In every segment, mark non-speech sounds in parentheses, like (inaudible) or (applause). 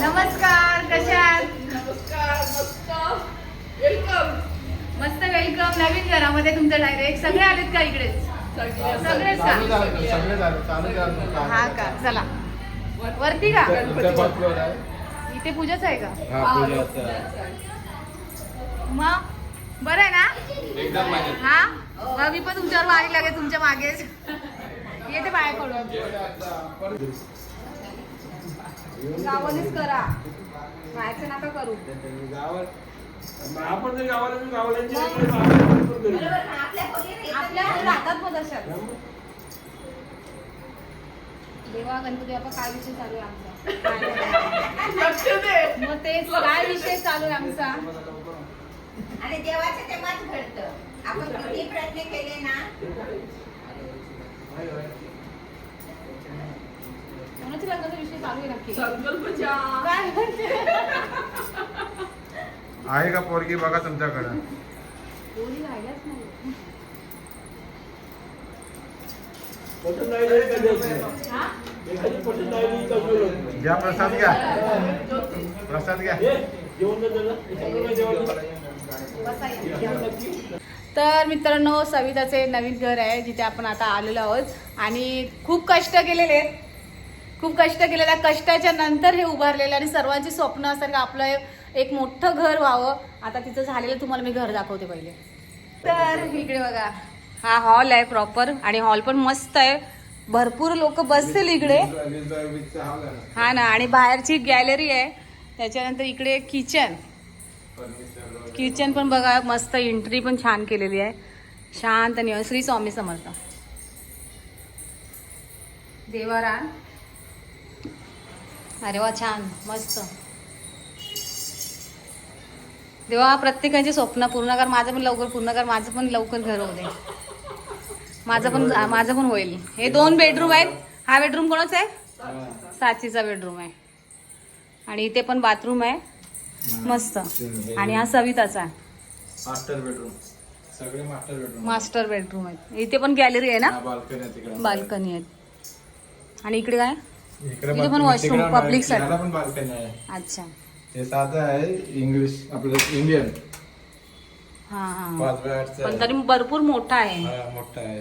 नमस्कार कशा आहात? नमस्कार मस्त. वेलकम मस्त वेलकम नवीन घरामध्ये तुमचं डायरेक्ट सगळे आलेत का इकडे? सगळेच का? हा का? चला. वरती का? इथे पूजाच आहे का? हा पूजाचं आहे. मग? बरं आहे ना? हा? मग मी पण तुमच्यावर मारी लागेल तुमच्या मागेच. येते बाहेर पडून. गावानेच करा. बाहेरचं नका करू. गावात आपण जर गावाला मी गावाला आपल्या राहतात मग तशात देवा गणपती बाप्पा काय विषय चालू आहे आमचा? मग ते काय विषय चालू आहे आमचा? आणि देवाचं तेव्हाच घडतं. आपण किती प्रयत्न केले ना? लग्नाचा विषय चालू आहे नक्की. काय? आहे का पोरगी? बघा तुमच्याकडे. कोणी राहिलाच नाही. हा? घ्या प्रसाद घ्या. प्रसाद घ्या. बसा इथे. तर मित्रांनो सविताचे नवीन घर आहे जिथे आपण आता आलेलो आहोत. आणि खूप कष्ट केलेले आहेत. खूप कष्ट केलेल्या कष्टाच्या नंतर हे उभारलेलं आणि सर्वांची स्वप्न असतात का आपलं एक मोठं घर व्हावं. आता तिचं झालेलं तुम्हाला मी घर दाखवते पहिले. तर इकडे बघा. हा हॉल आहे प्रॉपर आणि हॉल पण मस्त आहे. भरपूर लोक बसतील इकडे. हा ना आणि बाहेरची गॅलरी आहे. त्याच्यानंतर इकडे किचन. किचन पण बघा मस्त एंट्री पण छान केलेली आहे. शांत आणि श्री स्वामी समर्थ. देवारा. अरे वा छान. मस्त. देवा प्रत्येकाचे स्वप्न पूर्ण कर. माझं पण लवकर पूर्ण कर. माझं पण लवकर घर होऊ दे. माझं पण माझं पण होईल. हे दोन बेडरूम आहेत. हा बेडरूम कोणाचा आहे? साचीचा बेडरूम आहे. आणि इथे पण बाथरूम आहे. मस्त. आणि हा सविताचा आहे. मास्टर बेडरूम सगळे मास्टर बेडरूम मास्टर बेडरूम आहे इथे पण गॅलरी आहे ना? बाल्कनी आहे तिकडे. बाल्कनी आहेत. आणि इकडे काय? इकडे इथे पण washroom, public साठी. पण बाल्कनी आहे. अच्छा. हे साधं आहे इंग्लिश आपलं इंडियन हा हा. पाच पण आहे. तरी भरपूर मोठा आहे. हा, मोठं आहे.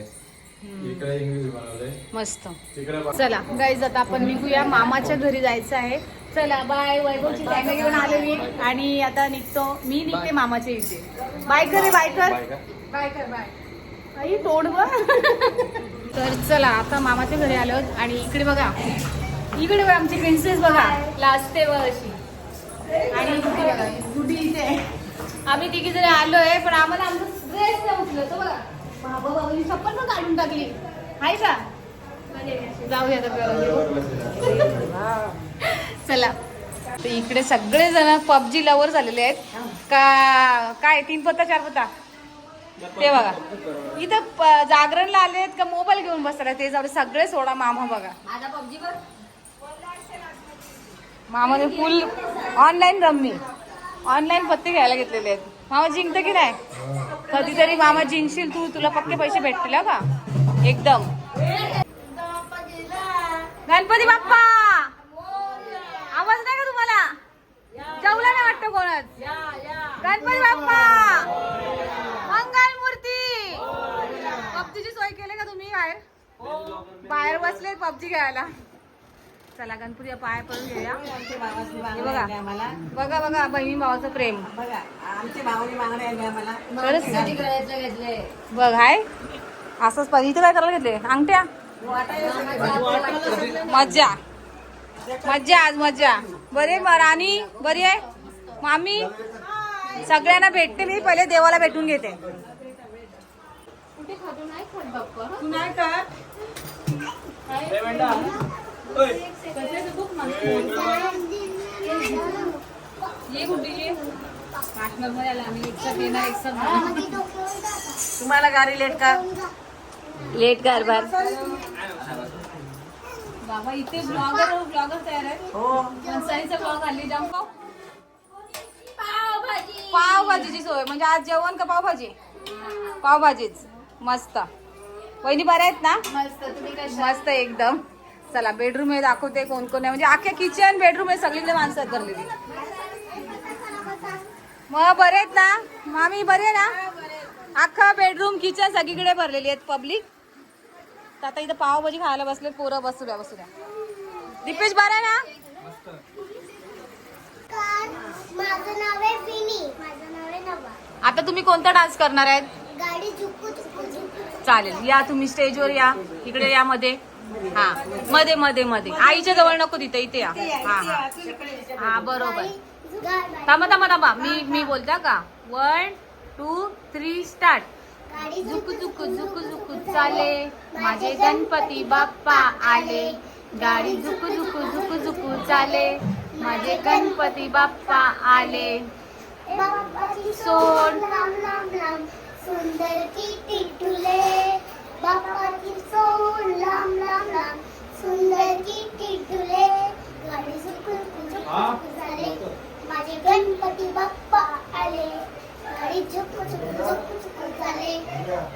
इकडे इंग्लिश बनवलंय. मस्त. तिकडे बा- चला गाईज आता आपण निघूया. मामाच्या घरी जायचं आहे. चला बाय वैभवची बॅग घेऊन आलेली आणि आता निघतो. मी निघते मामाच्या इथे. बाय कर रे, बाय कर. बाय का? बाय कर बाय आई तोड ग (laughs) तर चला आता मामाच्या घरी आलो आणि इकडे बघा. इकडे बघा आमची प्रिन्सेस बघा लास्ट बघ अशी आणि गुडी इथे आहे. आम्ही तिघी जरी आलोय पण आम्हाला आमचा ड्रेस नाही तो बघा. बाबा बाबांनी चप्पल पण काढून टाकली. आहे का? जाऊया (laughs) चला. तर इकडे सगळे जण पबजी लवर झालेले आहेत. का काय तीन पत्ता चार पत्ता ते बघा. इथं प- जागरणला आले आहेत का मोबाईल घेऊन बसतात ते जाऊ दे, सगळे सोडा मामा बघा. माझा पबजी बघ. मामाने फुल ऑनलाईन रम्मी. ऑनलाईन पत्ते घ्यायला घेतलेले आहेत. मामा जिंकतं की नाही? कधीतरी मामा जिंकशील तू तुला पक्के पैसे भेटतील का? एकदम. गणपती बाप्पा! आवाज नाही का तुम्हाला? जेवला नाही वाटतं कोणच? गणपती बाप्पा! मंगल मूर्ती! पबजीची सोय केली का तुम्ही बाहेर? बाहेर बसले पबजी खेळायला. चला गणपती पाय पडून घेऊया हे बघा. बघा बघा बहिणी भावाचं प्रेम. बघा हाय. असंच पाहिजे इथे काय करायला घेतले? अंगठ्या? मज्जा. मज्जा आज मज्जा. बरे राणी बरी आहे? मामी? सगळ्यांना भेटते मी पहिले देवाला भेटून घेते. तू नाही आला तुम्हाला गाडी लेट का? लेट कारभार बाबा इथे ब्लॉगर ब्लॉगर तयार आहे हो. मनसाईचा ब्लॉग हल्ली जाम पाव पावभाजीची सोय म्हणजे आज जेवण का पावभाजी? पावभाजीच. मस्त. वहिनी बऱ्या आहेत ना? मस्त तुम्ही कशा? मस्त एकदम. चला बेडरूम हे दाखवते कोण कोण आहे. म्हणजे अख्ख्या किचन बेडरूम आहे सगळीकडे माणसं भरलेली मग बरे आहेत ना? मामी बरे ना? अख्खा बेडरूम किचन सगळीकडे भरलेली आहेत पब्लिक तर आता इथं पावभाजी खायला बसले पोरं बसू द्या बसू द्या. दीपेश बरं आहे ना? आता तुम्ही कोणता डान्स करणार आहेत? चालेल या तुम्ही स्टेजवर या. इकडे या मध्ये. हा मध्ये मध्ये मध्ये आईच्या जवळ नको तिथे इथे या हा हा हा बरोबर थांबा थांबा थांबा मी मी बोलता का वन टू थ्री स्टार्ट झुकू झुकू झुकू झुकू चाले माझे गणपती बाप्पा आले गाडी झुकू झुकू झुकू झुकू चाले माझे गणपती बाप्पा आले सोड. सुंदर किती बाप्पाची सोड लांब लांब लांब. सुंदर किती तुले. गाडी झुकू झुकू झाले. माझे गणपती बाप्पा आले. गाडी झुकू झुकू झुकू झुकू झाले.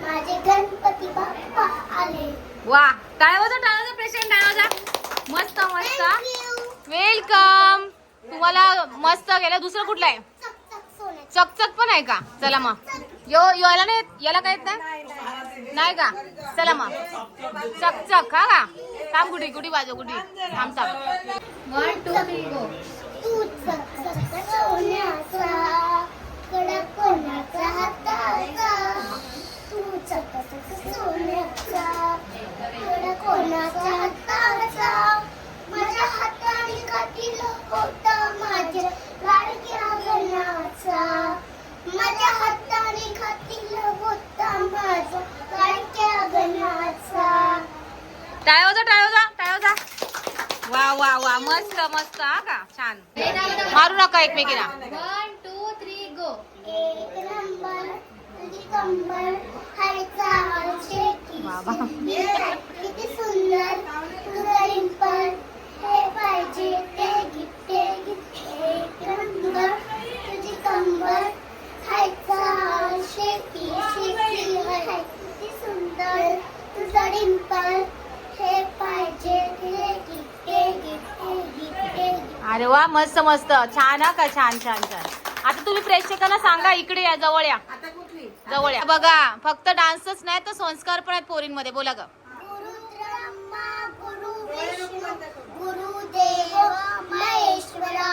माझे गणपती बाप्पा आले. वा टाळवाजा टाळवाजा प्रेशर टाळवाजा मस्त मस्त. वेलकम तुम्हाला मस्त गेलं. दुसरं कुठलं आहे. चकचक पण आहे का? चला मग. यो याला नाही याला काय येत नाही? नाही का? चला मग. चक चक हा का? थांब गुडी गुडी बाजू गुडी थांब थांब. वन टू थ्री गो माझ्या हाताने चक सोन्याचा कडक कोणाचा हाताचा तू चक चक सोन्याचा कडक कोणाचा हाताचा माझ्या हाताने कातील होता माझ्या लाडक्या गणाचा माझ्या हाताने खातील होता माझ्या लाडक्या गणाचा टाळवाजा टाळवाजा टाळवाजा वा वा वा. मस्त मस्त हा का? छान. मारू नका एकमेकीला. वन टू थ्री गो एक नंबर तुझी कंबर हायचा शेकी बाबा. किती (laughs) (laughs) सुंदर तुझा डिंपल हे पाहिजे ते गिफ्ट ते गिफ्ट एक नंबर तुझी कंबर हायचा शेकी शेकी हाय किती सुंदर तुझा डिंपल हे पाहिजे ते गिफ्ट ते गिफ्ट ते गिफ्ट ते गिफ्ट अरे वा मस्त मस्त. छान हा का? छान छान छान. आता तुम्ही प्रेक्षकांना सांगा इकडे या जवळ या. जवळ या. बघा फक्त डान्सच नाही तर संस्कार पण आहेत पोरींमध्ये. बोला ग. गुरु ब्रह्मा गुरु विष्णू गुरुदेव महेश्वरा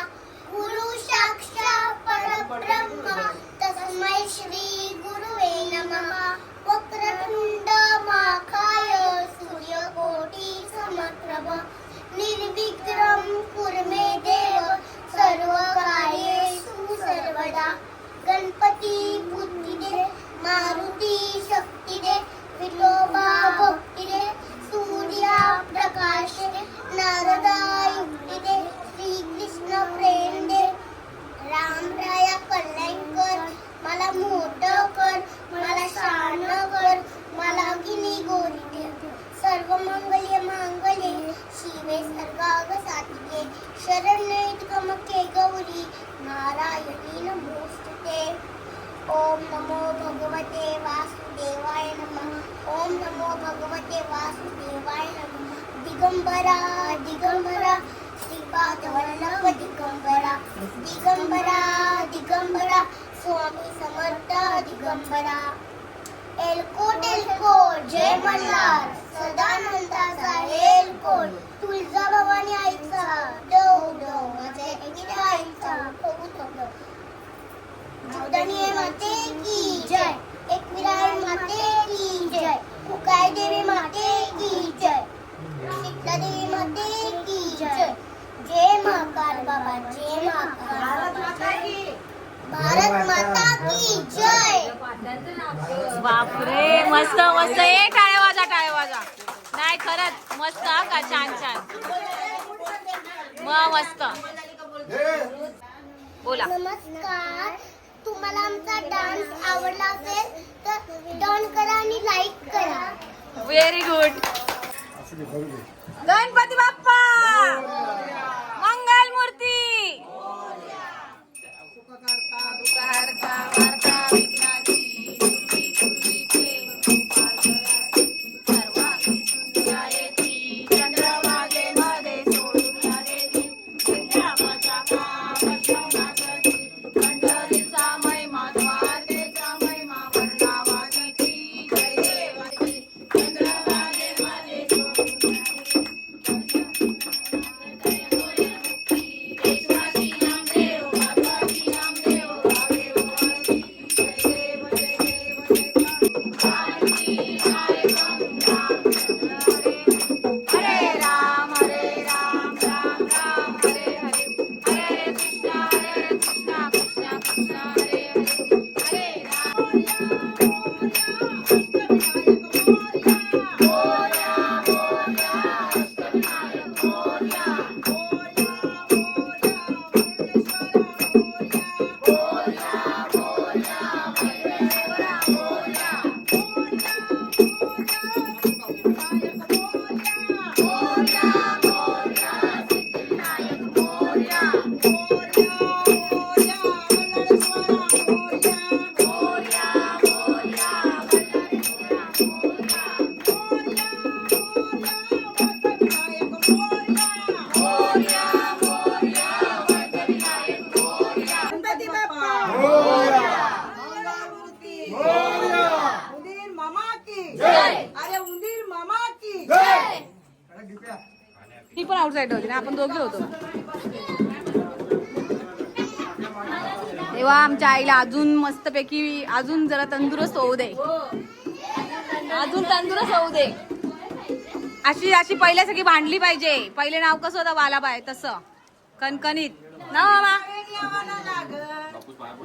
मंगल्य मांगल्ये शिवे सर्वाग साधिके शरण्ये गौरी नारायणी नमोस्तुते। ओम नमो भगवते वासुदेवाय नमः। ओम नमो भगवते वासुदेवाय नमः। दिगंबरा दिगंबरा श्रीपादवल्लभ दिगंबरा दिगंबरा दिगंबरा स्वामी समर्थ दिगंबरा एलकोट एलकोट जय मल्हार सदानंदाचा एलकोट तुळजा भवानी आईचा डव डव माझ्या एकीने आईचा बघू थोडं जीवदानी माते की जय एक विराट माते की जय कुकाय देवी माते की जय शीतला देवी माते की जय जय महाकाल बाबा जय महाकाल भारत माता की जय बापरे मस्त मस्त. ए टाळ्या वाजा टाळ्या वाजा. नाही खरंच मस्त हा का? छान छान. मग मस्त. बोला. नमस्कार. तुम्हाला आमचा डान्स आवडला असेल तर डॉन करा आणि लाईक करा. Very good Ganpati Bappa! आईला अजून मस्तपैकी अजून जरा तंदुरुस्त होऊ दे. अजून तंदुरुस्त होऊ दे. अशी अशी पहिल्यासारखी भांडली पाहिजे. पहिले नाव कसं होतं बालाबाई? तसं. कणकणीत. ना मामा?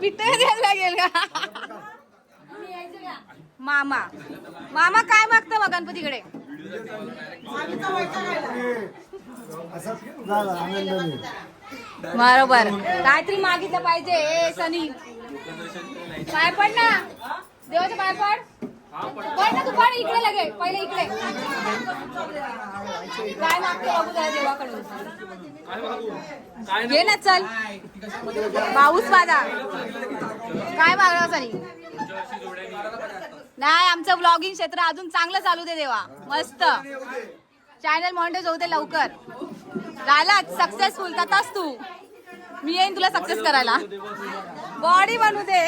पिठे द्यायला लागेल का? मामा. मामा काय मागतं मग गणपतीकडे? बरोबर. काहीतरी मागितलं पाहिजे ए सनी. पाय पड ना. देवाच्या पड. पड ना तू पड इकडे लगे. पहिले इकडे. काय मागते बघू जरा देवाकडून? घे ना चल. पाऊस माझा काय मागणार सनी नाही आमचं ब्लॉगिंग क्षेत्र अजून चांगलं चालू दे देवा. मस्त. चॅनल मॉनिटर होऊ दे लवकर. झाला सक्सेसफुल तसाच तू. मी येईन तुला सक्सेस करायला. बॉडी बनू दे.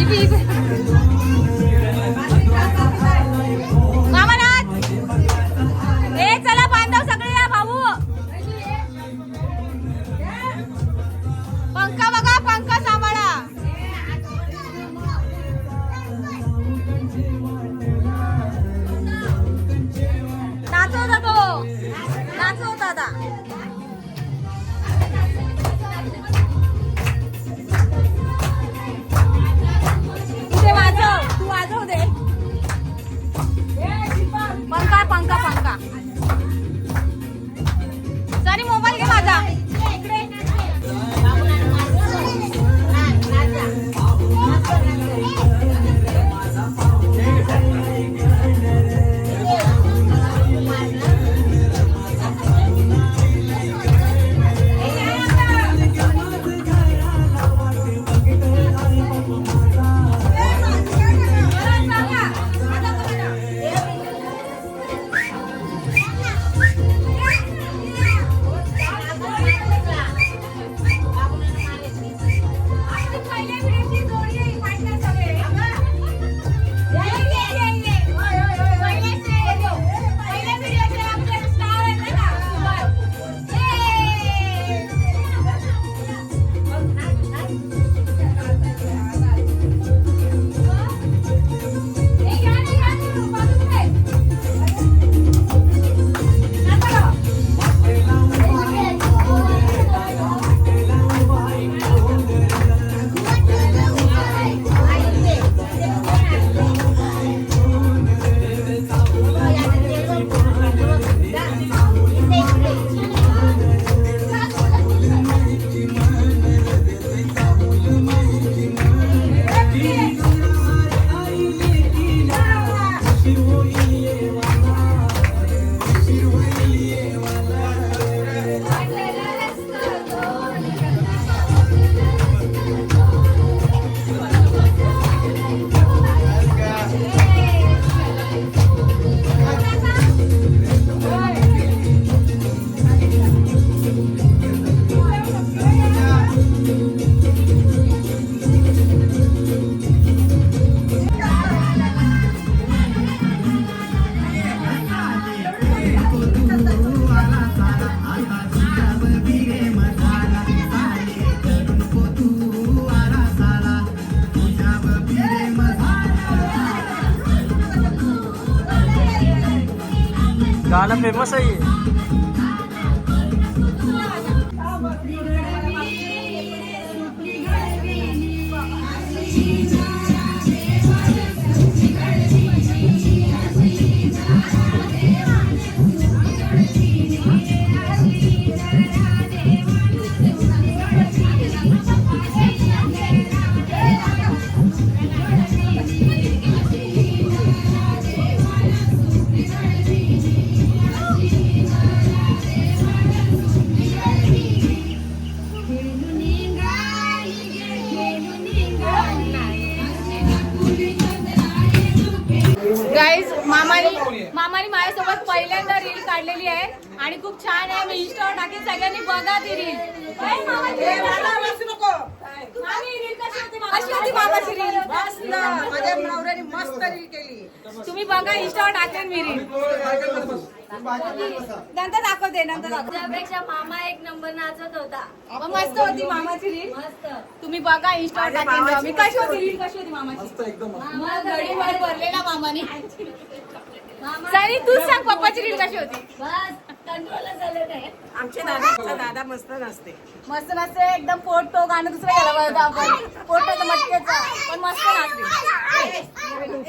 इबी, चला बांधव सगळे या भाऊ. पंखा बघा पंखा सांभाळा. नाचो होता तो पंखा पंखा गाणं फेमस आहे हे. पहिल्यांदा रील काढलेली आहे. आणि खूप छान आहे. मी इंस्टावर टाकेन. सगळ्यांनी बघा ती रील कशी होती मामाची रील माझ्या नवऱ्याने मस्त रील केली. तुम्ही बघा इंस्टावर टाकेन मी रील नंतर दाखवते नंतर त्यापेक्षा मामा एक नंबर नाचत होता. मस्त होती मामाची रील मस्त. तुम्ही बघा इंस्टावर टाकेन. मी. कशी होती रील कशी होती मामाची? मग घडीभर भरलेला मामाने. सारी तूच सांग पप्पाची रील कशी होती? बस कंट्रोल झालं नाही आमचे दादा दादा मस्त नसते मस्त नसते एकदम फोटो गाणं दुसरं गेला आपण. मटकेचा पण मस्त नाचते.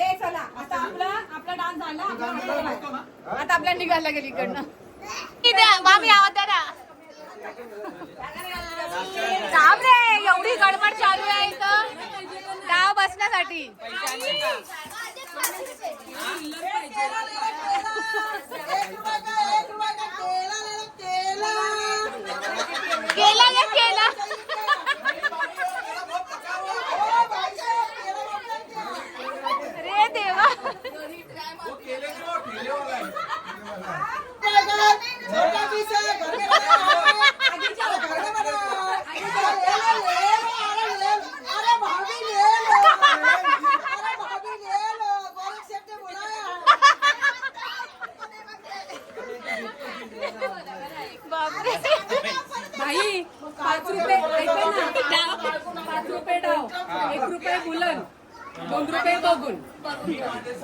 ए चला आता आपला आपला डान्स झाला आपला हात झाला. आता आपल्या निघायला गेली इकडनं. मामी आवाज द्या ना. थांब रे एवढी गडबड चालू आहे इथं. डाव बसण्यासाठी. केला गे केला रे देवा बापरे भाई पाच रुपये ऐका ना पाच रुपये डाव एक रुपये बुलन दोन रुपये बघून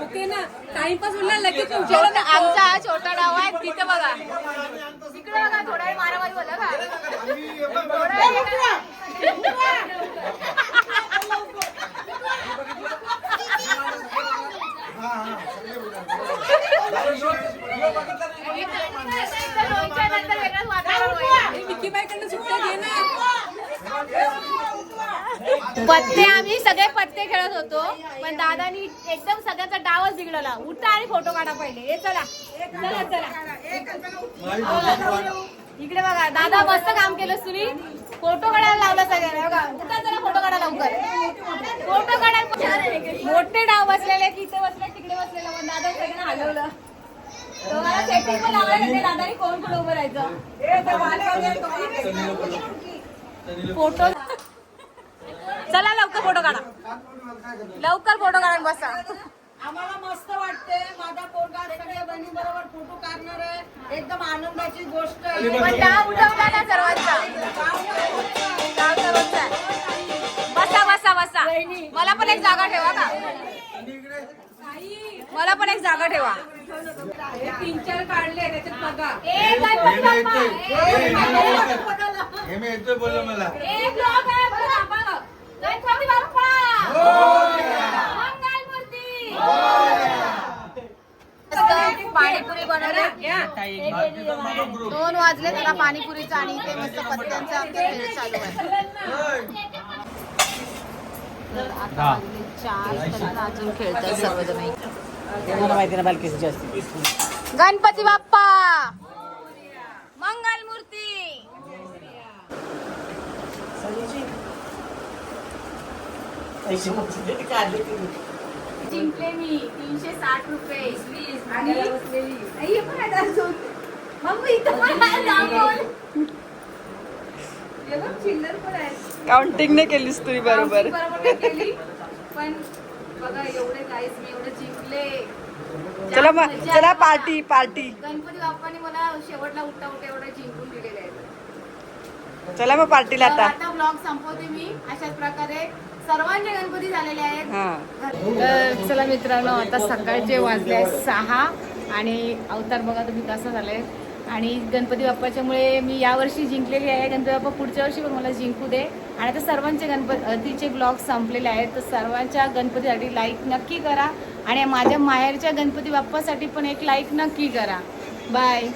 ओके ना टाइमपास होणार लगेच तुमच्या छोटा आमचा हा छोटा डाव आहे तिथे बघा तिकडे बघा थोडा वेळ मारामारी बोला का थोडा वेळ रोजच्या नंतर वेगळंच वातावरण होईल. विकी बाईकडनं सुट्ट्या घे ना पत्ते आम्ही सगळे पत्ते खेळत होतो पण दादानी एकदम सगळ्याचा डावच बिघडला उठा आणि फोटो काढा पहिले. हे चला चला चला. इकडे बघा दादा मस्त काम केलं तुम्ही फोटो काढायला लावला सगळ्यांना. बघा उठा फोटो काढा लवकर. फोटो काढायला मोठे डाव बसलेले तिथे बसले तिकडे बसलेला दादा सगळ्यांना हलवलं. तर मला setting पण लावायला लागते, दादानी कोण कोण उभं राहायचं? फोटो चला लवकर फोटो काढा. लवकर फोटो काढा बसा. आम्हाला मस्त वाटते माझा पोरगा सगळ्या बहिणी बरोबर फोटो काढणार आहे. एकदम आनंदाची गोष्ट आहे. पण डाव उठवला ना सर्वांचा. डाव सर्वांचा. आहे. बसा बसा. बसा मला पण एक जागा ठेवा का मला पण एक जागा ठेवा. तीन चार काढले त्याच्यात बघा! हे येतोय मला. पाणीपुरी बनवली. दोन वाजले त्याला पाणीपुरीचं आणि इथे मस्त पत्त्यांचा खेळ चालू आहे. तर आता वाजले चार तर अजून खेळतात सर्वजण गणपती बाप्पा! मंगलमूर्ती! जिंकले मी. तीनशे साठ रुपये. आणि? आई, हे पण आहे अजून. मग इथं पण आहे दाखवून. हे बघ, चिल्लर पण आहे. काउंटिंग नाही केलीस तुम्ही बरोबर. पण बघा एवढे गाईस मी एवढे जिंकले. चला मग चला. पार्टी पार्टी गणपती बाप्पाने मला शेवटला उठता उठता एवढे जिंकून दिलेले आहेत. चला मग पार्टीला आता. आता ब्लॉग संपवते मी. अशाच प्रकारे सर्वांचे गणपती झालेले आहेत. हा. तर चला मित्रांनो आता सकाळचे वाजले आहेत सहा आणि अवतार बघा तुम्ही कसं झालंय. आणि गणपती बाप्पाच्यामुळे मी यावर्षी जिंकलेली आहे. गणपती बाप्पा पुढच्या वर्षी पण मला जिंकू दे. आणि आता सर्वांचे गणपतीचे ब्लॉग संपलेले आहेत. तर सर्वांच्या गणपतीसाठी लाईक नक्की करा. आणि माझ्या माहेरच्या गणपती बाप्पासाठी पण एक लाईक नक्की करा. बाय